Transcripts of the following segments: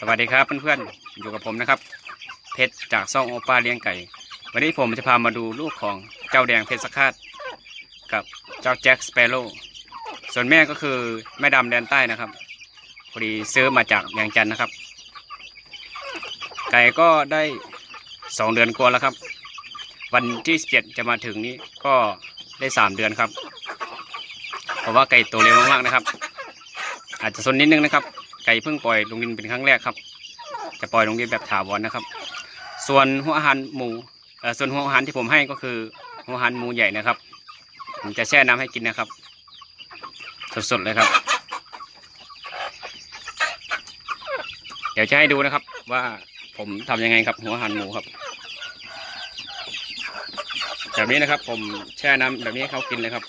สวัสดีครับเพื่อนๆ อยู่กับผมนะครับ เพชรจากซ่องโอป้าเลี้ยงไก่ วันนี้ผมจะพามาดูลูกของเจ้าแดงเพชรสคาดกับเจ้าแจ็คสเปโร่ส่วนแม่ก็คือแม่ดำแดนใต้นะครับพอดีซื้อมาจากเวียงจันนะครับ ไก่ก็ได้สองเดือนกว่าแล้วครับ วันที่เจ็ดจะมาถึงนี้ก็ได้สามเดือนครับเพราะว่าไก่โตเร็วมากๆนะครับ อาจจะซนนิดนึงนะครับ ไก่เพิ่งปล่อยลงดินเป็นครั้งแรกครับ จะปล่อยลงดินแบบถาวรนะครับ ส่วนหัวอาหารหมูเอ่อส่วนหัวอาหารที่ผมให้ก็คือหัวอาหารหมูใหญ่นะครับ ผมจะแช่น้ำให้กินนะครับ สดๆเลยครับ เดี๋ยวจะให้ดูนะครับว่าผมทำยังไงครับ หัวอาหารหมูครับแบบนี้นะครับ ผมแช่น้ำแบบนี้ให้เขากินเลยครับ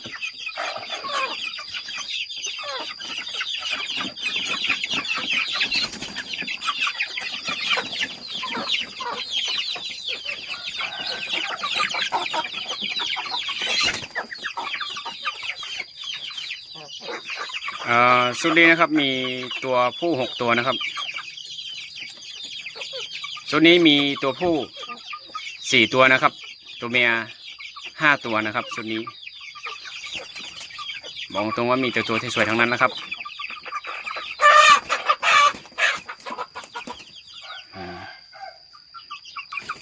เอ่อชุดนี้นะครับมีตัวผู้หกตัวนะครับชุดนี้มีตัวผู้สี่ตัวนะครับ ตัวเมียห้าตัวนะครับชุดนี้บอกตรงว่ามีแต่ตัวสวยๆทั้งนั้นนะครับ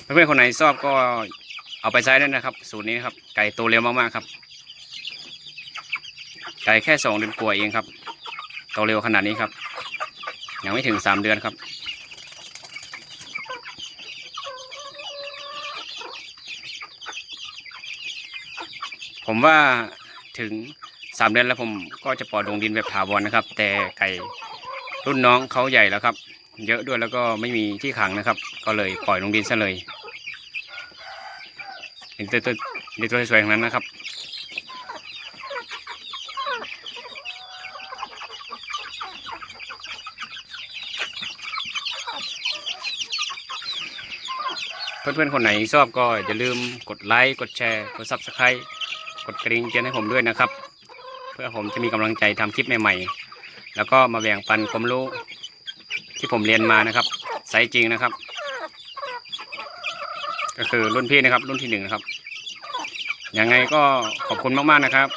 เพื่อนๆคนไหนชอบก็เอาไปใช้ได้นะครับ สูตรนี้ครับ ไก่โตเร็วมากๆครับ ไก่แค่สองเดือนกว่าเองครับโตเร็วขนาดนี้ครับ ยังไม่ถึงสามเดือนครับ ผมว่าถึงสามเดือนแล้วผมก็จะปล่อยลงดินแบบถาวรนะครับ แต่ไก่รุ่นน้องเขาใหญ่แล้วครับ เยอะด้วยแล้วก็ไม่มีที่ขังนะครับ ก็เลยปล่อยลงดินซะเลยเห็นตัวตัวสวยๆอย่างนั้นนะครับ เพื่อนๆคนไหนชอบก็อย่าลืมกดไลค์กดแชร์กด Subscribe กดกระดิ่งแจ้งให้ผมด้วยนะครับ เพื่อผมจะมีกำลังใจทำคลิปใหม่ๆ แล้วก็มาแบ่งปันความรู้ที่ผมเรียนมานะครับไซส์จริงนะครับ ก็คือรุ่นพี่นะครับรุ่นที่หนึ่งนะครับยังไงก็ขอบคุณมากๆนะครับ